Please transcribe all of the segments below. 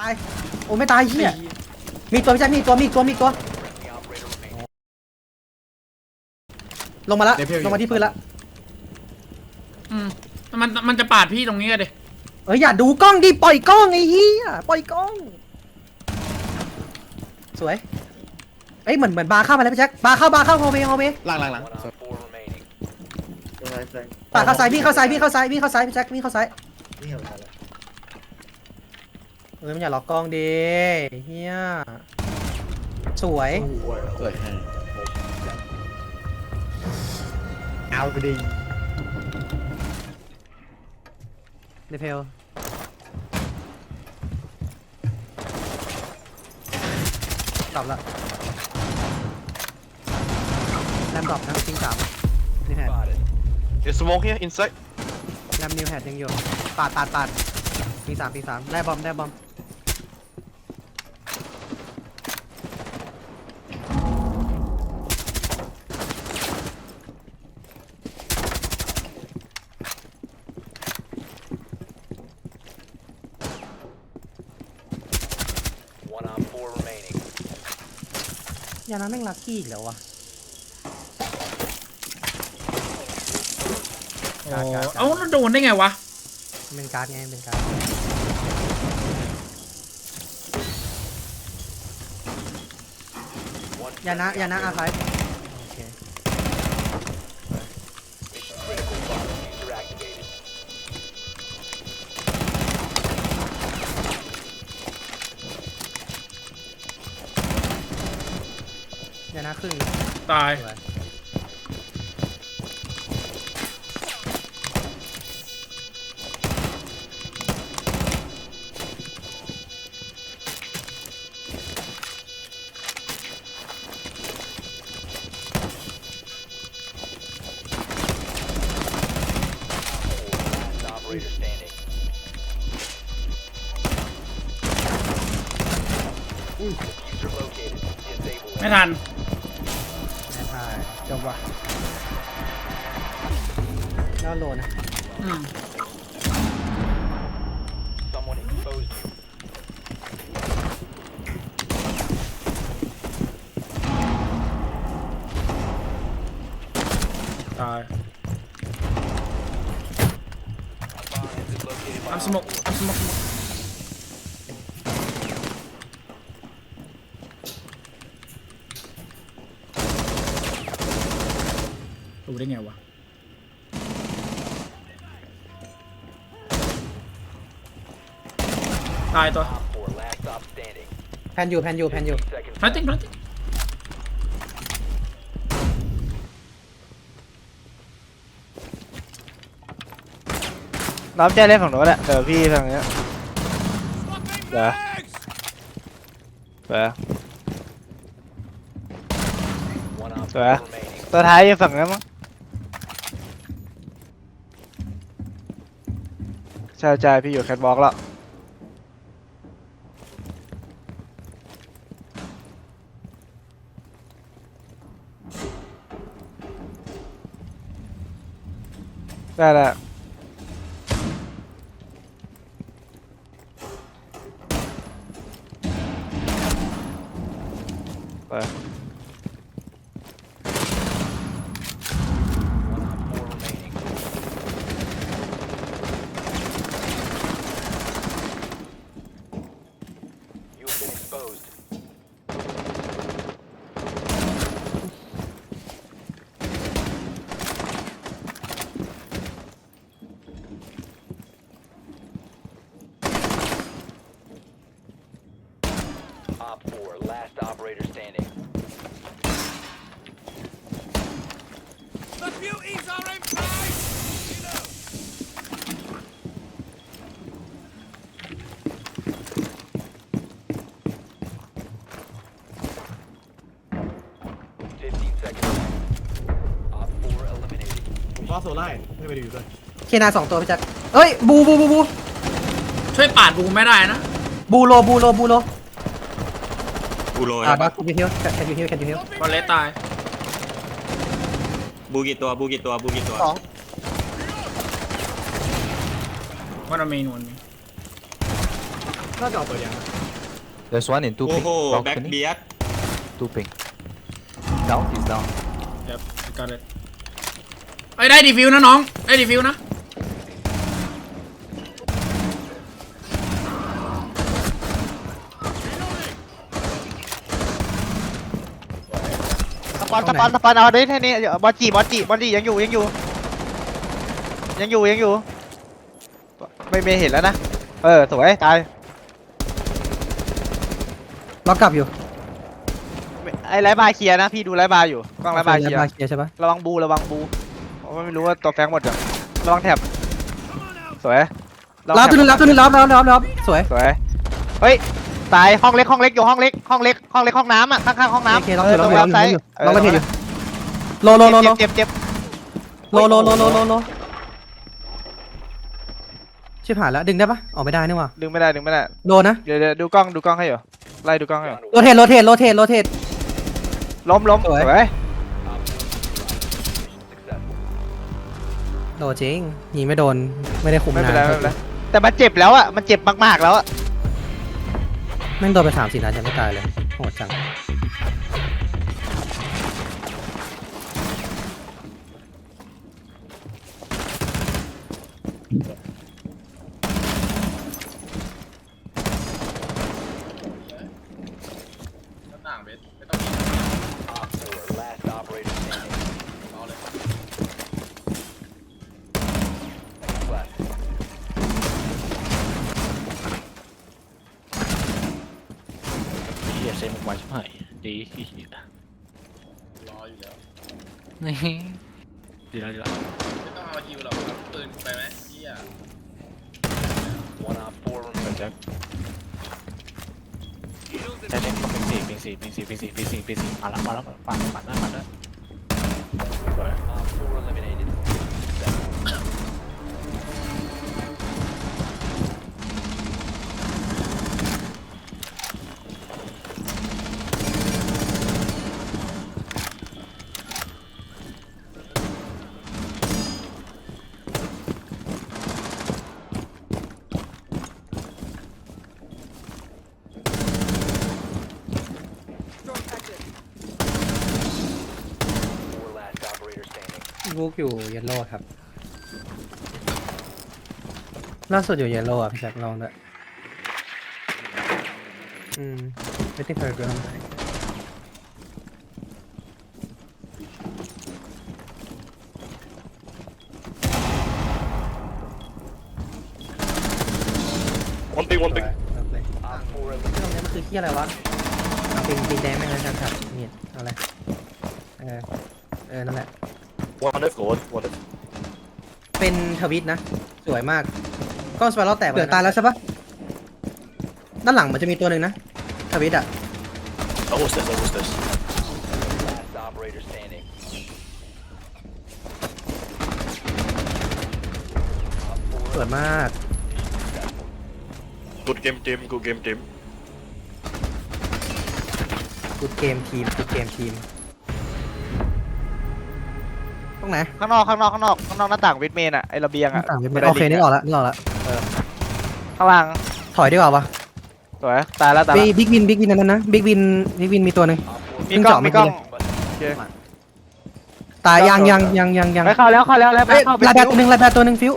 ตาย โอ้ไม่ตายเฮียมีตัวพี่แจ็คมีตัวมีตัวมีตัว ลงมาละ เดี๋ยวพี่ ลงมาที่พื้นละ อืมมันมันจะปาดพี่ตรงนี้กันดิเอ้ยอย่าดูกล้องดิปล่อยกล้องไอ้เหี้ยปล่อยกล้อง สวยเอ้ยเหมือนเหมือนบาร์เข้ามาแล้วพี่แจ็คบาร์เข้าบาร์เข้าโฮเมโฮเมหลังหลังหลังปาดเข้าซ้ายพี่เข้าซ้ายพี่เข้าซ้ายพี่เข้าซ้ายพี่แจ็คพี่เข้าซ้ายเอ อมันอย่าล็อกกล้องดิเฮียสวย สวยเอาไปดิเดเพลตอบละแรมดรอปนะทิ้งสามนี่แฮด There's smoke here inside. แรมนิวแฮดยังอยู่ปาดปาดปาด ทิ้งสามทิ้งสามได้บอมได้บอม One on four remaining. ยานาแม่งลักกี้อีกแล้ววะโอ้เอ้าแล้วโดนได้ไงวะมันเป็นการ์ดไงมันเป็นการ์ด ยานะยานะอาร์ไฟโอเค critical bomb user activated. ยานะครึ่งตาย สวย ไม่ทันแม่ทายจบว่ะแล้วโลนะอืม Someone exposed you. ตาย Bomb has been located by อัมสมกอัมสมก ได้ไงวะตายตัว Op 4. Last stop standing. แพนอยู่แพนอยู่แพนอยู่ 15 seconds. พลาสติกพลาสติกน้องแจ้เล่นฝั่งโน้นแหละเดี๋ยวพี่ฝั่งเนี้ยเดี๋ยวเดี๋ยว One on Sorry. four remaining. ตัวท้ายอยู่ฝั่งนั้นมั้ง ใช่ใช่พี่อยู่แคทวอล์กแล้วได้แล้วไป One on four remaining. You have been exposed. 'Op 4, last operator standing. Fifteen seconds. Op 4 eliminated. ผมก็โซล่าไม่ไปดูด้วยเคนาสองตัวพี่แจ็คเอ้ยบูบูบูบูช่วยปาดบูไม่ได้นะ บูโลบูโลบูโล บูโรอ่าบัคยูฮิลแคนยูฮิลแคนยูฮิลบอลเลสตายบูกี่ตัวบูกี่ตัวบูกี่ตัวสองวันอเมนวันมีน่าจะเอาตัวยัง There's one in two โอ้ ping โหแบ็ค balcony เบียด two ping down is down ครับก็เลยไอ้ยได้ดีฟิวนะน้อง ได้ดีฟิวนะ ส ปอนสปอนสปอนเอาได้แค่นี้บอลจีบอลจีบอลจียังอยู่ยังอยู่ ยังอยู่ยังอยู่ ไม่ไม่เห็นแล้วนะ เออสวยตายล็อกกลับอยู่ไม่ไอ้ไรบาร์เคลียร์นะพี่ดูไรบาร์อยู่กล้องไรบาร์เคลียร์บาร์เคลียร์ใช่ปะระวังบูระวังบูเพราะว่าไม่รู้ว่าตัวแฟงหมดอะระวังแท็บสวยะวังรับแท็ตัวนึงรับตัวนึงรับรับรับรับสวยสวยเฮ้ย ตายห้องเล็กห้องเล็กอยู่ห้องเล็กห้องเล็กห้องเล็กห้องน้ำอะข้างๆห้องโอน้ำเคล็อกอยู่ล็อกอยู่ล็อกไซอยู่ด์ล็อกกระเทียอยู่โลโลโลโลเจ็บเจ็บโลโลโลโลโลโลชิบหายแล้วดึงได้ปะออกไม่ได้นี่หว่าดึงไม่ได้ดึงไม่ได้โลนะเดี๋ยวเดี๋ยวดูกล้องดูกล้องให้อยู่ไล่ดูกล้องให้อยู่โรเทตโรเทตโรเทตโรเทตล้มล้มสวยสวย Successful. โดนจริงยิงไม่โดนไม่ได้คุมไม่นาเป็นไรไม่นเป็นไรแต่มันเจ็บแล้วอะมันเจ็บมากๆแล้วอะ แม่งโดนไปสามสี่นัดยังไม่ตายเลยโหดจังต่างเบสไม่ต้อง Op 4, last operator standing. เอาเลย Left. เฮียเซมุกไว้ชิบหายดีเฮียรออยู่แล้วนี่ดีแล้วดีแล้วไม่ต้องเอาฮิวหรอกเอาปืนไปไหมเฮีย One op 4 remaining. แจ็คได้เล่นก็เป็นสี่เป็นสี่เป็นสี่เป็นสี่เป็นสี่เป็นสี่มาแล้วมาแล้วปัดปัดหน้าปัดหน้าสวย Op 4 eliminated. บุกอยู่เยลโล่ครับ ล่าสุดอยู่เยลโล่อะพี่แจ็คลองด้วยอืมไม่ติดเธอเกิน one thing one thing Op 4เรื่องนี้มันคือที่อะไรวะเอาเป็นปีแดงไม่งั้นจังครับนี่เอาอะไรเออเออนั่นแหละ one left one one left เป็นทวิตนะ สวยมาก ก็สไปรัลแตกเหลือตายแล้วใช่ปะด้านหลังมันจะมีตัวหนึ่งนะ ทวิตอะ almost there almost there last operator standing. Op สวยมาก good game team good game team กูดเกมทีมกูดเกมทีม ตรงไหนข้างนอกข้างนอกข้างนอกข้างนอกหน้าต่างวิดเมนอะไอระเบียงอะต่างเป็นบัไดโอเคลิงนึกออกแล้วนึกออกแล้วข้างล่างถอยดีกว่าปะสวยตายแล้วตายแล้วบิ๊กวินบิ๊กวินนั้นนะบิ๊กวินบิ๊กวินมีตัวหนึ่ง4มีกล้องเพิ่มีงกล้องเจาะเมื่อกี้เลยตายยังยังยังยังยังไปเข้าแล้วเข้าแล้วแล้วไปเอ้ยเข้าไปลายแบตตัวหนึ่งลายแบตตัวหนึ่งฟิว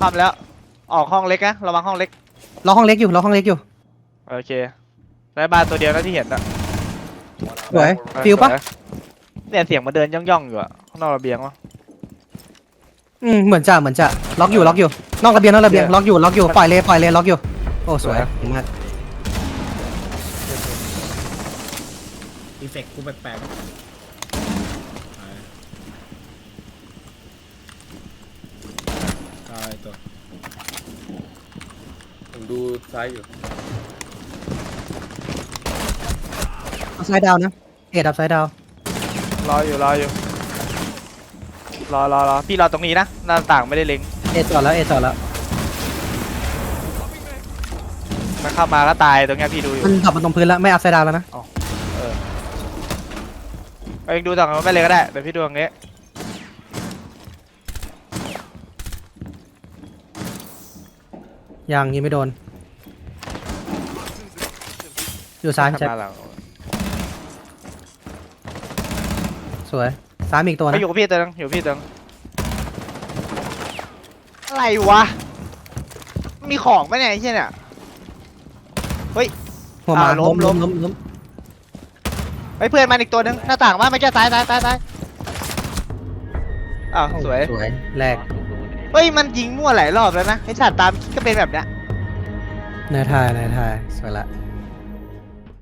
ทำแล้วออกห้องเล็กนะระวังห้องเล็กรอห้องเล็กอยู่รอห้องเล็กอยู่โอเคได้บาร์ตัวเดียวนะที่เห็นอะสวยเออฟิวปะสย เนี่ยเสียงมาเดินย่องๆอยู่อะข้างนอกระเบียงวะ อืมเหมือนจะเหมือนจะล็อกอยู่ล็อกอยู่ นอกระเบียงนอกระเบียงเดี๋ยวล็อกอยู่ล็อกอยู่ปล่อยเลยปล่อยเลยล็อกอยู่ โอ้สวยสวยเก่งมากดีเฟกกูแปลกๆตายตัวผมดูซ้ายอยู่อัพไซด์ดาวนะเอ็ดอัพไซด์ดาว รออยู่รออยู่รอรอรอพี่รอตรงนี้นะหน้าต่างไม่ได้เล็งเอ็ดจอดแล้วเอ็ดจอดแล้ว มันเข้ามาก็ตายตรงเนี้ยพี่ดูอยู่มันขับมาตรงพื้นแล้วไม่อัพไซด์ดาวแล้วนะเองดูต่างกันไม่เลยก็ได้แต่พี่ดูตรงนี้ยังยิงไม่โดน อยู่ซ้ายแจ็คทำหน้เรา สวยซ้ายมีอีกตัวไปนะอยู่กับพี่เติงอยู่กับพี่เติงอะไรวะ มีของปะเนี่ยไอ้เชี่ยเนี่ย หัวหมาอ่าล้ล้มมล้ล้มม ล้มล้มไปเพื่อนมันอีกตัวนึงหน้าต่างว่าไม่ใช่ตายตายตายตายอ้าวสวย สวยแรกเฮ้ยมันยิงมั่วหลายรอบแล้วนะไอ้สัตว์ตามก็เป็นแบบเนี้ยเนื้อทายเนื้อทายสวยละ